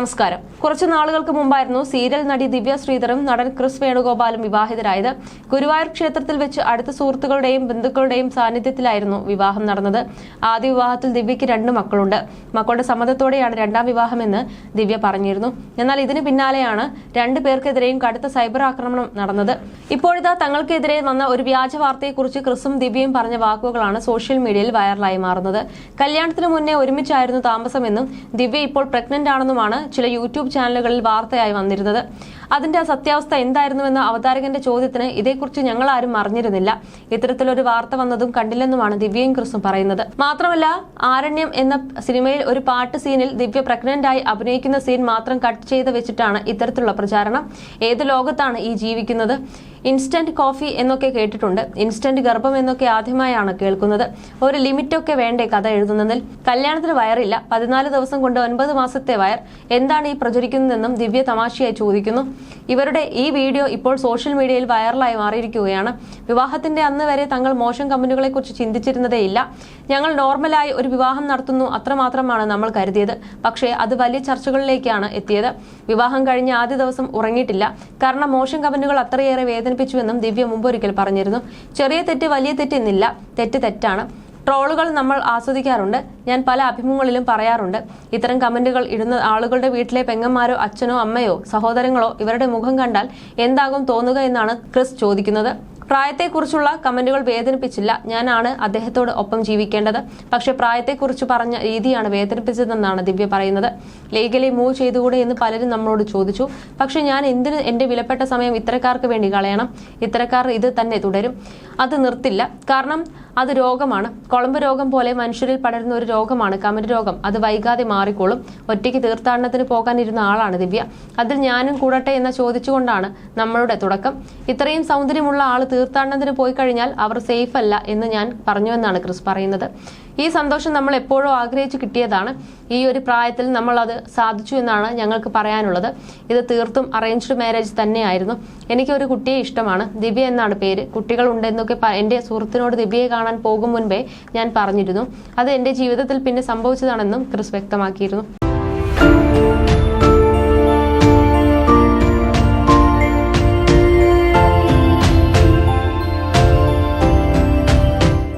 നമസ്കാരം കുറച്ചു നാളുകൾക്ക് മുമ്പായിരുന്നു സീരിയൽ നടി ദിവ്യ ശ്രീധറും നടൻ ക്രിസ് വേണുഗോപാലും വിവാഹിതരായത്. ഗുരുവായൂർ ക്ഷേത്രത്തിൽ വെച്ച് അടുത്ത സുഹൃത്തുക്കളുടെയും ബന്ധുക്കളുടെയും സാന്നിധ്യത്തിലായിരുന്നു വിവാഹം നടന്നത്. ആദ്യ വിവാഹത്തിൽ ദിവ്യയ്ക്ക് രണ്ട് മക്കളുണ്ട്. മക്കളുടെ സമ്മതത്തോടെയാണ് രണ്ടാം വിവാഹമെന്ന് ദിവ്യ പറഞ്ഞിരുന്നു. എന്നാൽ ഇതിന് പിന്നാലെയാണ് രണ്ടു പേർക്കെതിരെയും കടുത്ത സൈബർ ആക്രമണം നടന്നത്. ഇപ്പോഴിതാ തങ്ങൾക്കെതിരെ വന്ന ഒരു വ്യാജ വാർത്തയെക്കുറിച്ച് ക്രിസും ദിവ്യയും പറഞ്ഞ വാക്കുകളാണ് സോഷ്യൽ മീഡിയയിൽ വൈറലായി മാറുന്നത്. കല്യാണത്തിന് മുന്നേ ഒരുമിച്ചായിരുന്നു താമസമെന്നും ദിവ്യ ഇപ്പോൾ പ്രഗ്നന്റ് ആണെന്നുമാണ് ചില യൂട്യൂബ് ചാനലുകളിൽ വാർത്തയായി വന്നിരുന്നത്. അതിന്റെ സത്യാവസ്ഥ എന്തായിരുന്നുവെന്ന അവതാരകന്റെ ചോദ്യത്തിന് ഇതേക്കുറിച്ച് ഞങ്ങൾ ആരും അറിഞ്ഞിരുന്നില്ല. ഇത്തരത്തിലൊരു വാർത്ത വന്നതും കണ്ടില്ലെന്നുമാണ് ദിവ്യയും ക്രിസും പറയുന്നത്. മാത്രമല്ല ആരണ്യം എന്ന സിനിമയിൽ ഒരു പാട്ട് സീനിൽ ദിവ്യ പ്രഗ്നന്റ് ആയി അഭിനയിക്കുന്ന സീൻ മാത്രം കട്ട് ചെയ്ത് വെച്ചിട്ടാണ് ഇത്തരത്തിലുള്ള പ്രചാരണം. ഏത് ലോകത്താണ് ഈ ജീവിക്കുന്നത്? ഇൻസ്റ്റന്റ് കോഫി എന്നൊക്കെ കേട്ടിട്ടുണ്ട്. ഇൻസ്റ്റന്റ് ഗർഭം എന്നൊക്കെ ആദ്യമായാണ് കേൾക്കുന്നത്. ഒരു ലിമിറ്റൊക്കെ വേണ്ടേ കഥ എഴുതുന്നതിൽ? കല്യാണത്തിന് വയറില്ല. പതിനാല് ദിവസം കൊണ്ട് ഒൻപത് മാസത്തെ വയർ. എന്താണ് ഈ പ്രചരിക്കുന്നതെന്നും ദിവ്യ തമാശയായി ചോദിക്കുന്നു. ഇവരുടെ ഈ വീഡിയോ ഇപ്പോൾ സോഷ്യൽ മീഡിയയിൽ വൈറലായി മാറിയിരിക്കുകയാണ്. വിവാഹത്തിന്റെ അന്ന് വരെ തങ്ങൾ മോശം കമ്പനികളെ കുറിച്ച് ചിന്തിച്ചിരുന്നതേയില്ല ഞങ്ങൾ നോർമലായി ഒരു വിവാഹം നടത്തുന്നു അത്രമാത്രമാണ് നമ്മൾ കരുതിയത്. പക്ഷേ അത് വലിയ ചർച്ചകളിലേക്കാണ് എത്തിയത്. വിവാഹം കഴിഞ്ഞ ആദ്യ ദിവസം ഉറങ്ങിയിട്ടില്ല. കാരണം മോശം കമ്പനികൾ അത്രയേറെ വേദനിപ്പിച്ചുവെന്നും ദിവ്യ മുമ്പൊരിക്കൽ പറഞ്ഞിരുന്നു. ചെറിയ തെറ്റ് വലിയ തെറ്റെന്നില്ല തെറ്റ് തെറ്റാണ്. ട്രോളുകൾ നമ്മൾ ആസ്വദിക്കാറുണ്ട്. ഞാൻ പല അഭിമുഖങ്ങളിലും പറയാറുണ്ട്. ഇത്തരം കമന്റുകൾ ഇടുന്ന ആളുകളുടെ വീട്ടിലെ പെങ്ങന്മാരോ അച്ഛനോ അമ്മയോ സഹോദരങ്ങളോ ഇവരുടെ മുഖം കണ്ടാൽ എന്താകും തോന്നുക എന്നാണ് ക്രിസ് ചോദിക്കുന്നത്. പ്രായത്തെക്കുറിച്ചുള്ള കമന്റുകൾ വേദനിപ്പിച്ചില്ല. ഞാനാണ് അദ്ദേഹത്തോട് ഒപ്പം ജീവിക്കേണ്ടത്. പക്ഷേ പ്രായത്തെക്കുറിച്ച് പറഞ്ഞ രീതിയാണ് വേദനിപ്പിച്ചതെന്നാണ് ദിവ്യ പറയുന്നത്. ലീഗലി മൂവ് ചെയ്തുകൂടെ എന്ന് പലരും നമ്മളോട് ചോദിച്ചു. പക്ഷേ ഞാൻ എന്തിന് എന്റെ വിലപ്പെട്ട സമയം ഇത്തരക്കാർക്ക് വേണ്ടി കളയണം? ഇത്തരക്കാർ ഇത് തന്നെ തുടരും. അത് നിർത്തില്ല. കാരണം അത് രോഗമാണ്. കുളമ്പ് രോഗം പോലെ മനുഷ്യരിൽ പടരുന്ന ഒരു രോഗമാണ് കമന്റ് രോഗം. അത് വൈകാതെ മാറിക്കോളും. ഒറ്റയ്ക്ക് തീർത്ഥാടനത്തിന് പോകാനിരുന്ന ആളാണ് ദിവ്യ. അതിൽ ഞാനും കൂടട്ടെ എന്ന് ചോദിച്ചുകൊണ്ടാണ് നമ്മളുടെ തുടക്കം. ഇത്രയും സൗന്ദര്യമുള്ള ആൾ തീർത്ഥാടനത്തിന് പോയി കഴിഞ്ഞാൽ അവർ സേഫ് അല്ല എന്ന് ഞാൻ പറഞ്ഞുവെന്നാണ് ക്രിസ് പറയുന്നത്. ഈ സന്തോഷം നമ്മൾ എപ്പോഴും ആഗ്രഹിച്ചു കിട്ടിയതാണ്. ഈ ഒരു പ്രായത്തിൽ നമ്മൾ അത് സാധിച്ചു എന്നാണ് ഞങ്ങൾക്ക് പറയാനുള്ളത്. ഇത് തീർത്തും അറേഞ്ച്ഡ് മാരേജ് തന്നെയായിരുന്നു. എനിക്ക് ഒരു കുട്ടിയെ ഇഷ്ടമാണ്. ദിവ്യ എന്നാണ് പേര്. കുട്ടികൾ ഉണ്ടെന്നൊക്കെ എന്റെ സുഹൃത്തിനോട് ദിവ്യയെ കാണാൻ പോകും മുൻപേ ഞാൻ പറഞ്ഞിരുന്നു. അത് എന്റെ ജീവിതത്തിൽ പിന്നെ സംഭവിച്ചതാണെന്നും ക്രിസ് വ്യക്തമാക്കിയിരുന്നു.